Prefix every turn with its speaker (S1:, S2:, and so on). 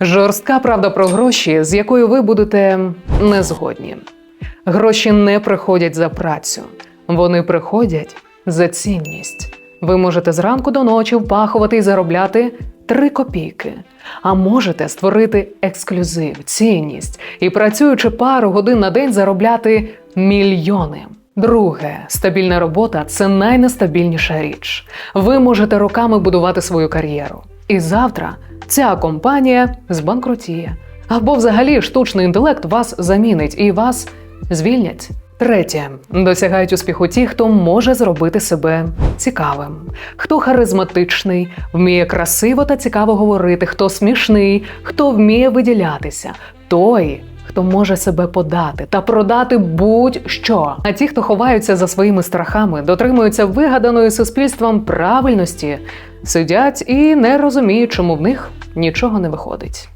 S1: Жорстка правда про гроші, з якою ви будете не згодні. Гроші не приходять за працю, вони приходять за цінність. Ви можете зранку до ночі впахувати і заробляти 3 копійки, а можете створити ексклюзив, цінність і працюючи пару годин на день заробляти мільйони. Друге, стабільна робота це найнестабільніша річ. Ви можете роками будувати свою кар'єру. І завтра ця компанія збанкрутіє. Або взагалі штучний інтелект вас замінить і вас звільнять. Третє досягають успіху ті, хто може зробити себе цікавим, хто харизматичний, вміє красиво та цікаво говорити, хто смішний, хто вміє виділятися, той, хто може себе подати та продати будь-що. А ті, хто ховаються за своїми страхами, дотримуються вигаданої суспільством правильності, сидять і не розуміють, чому в них нічого не виходить.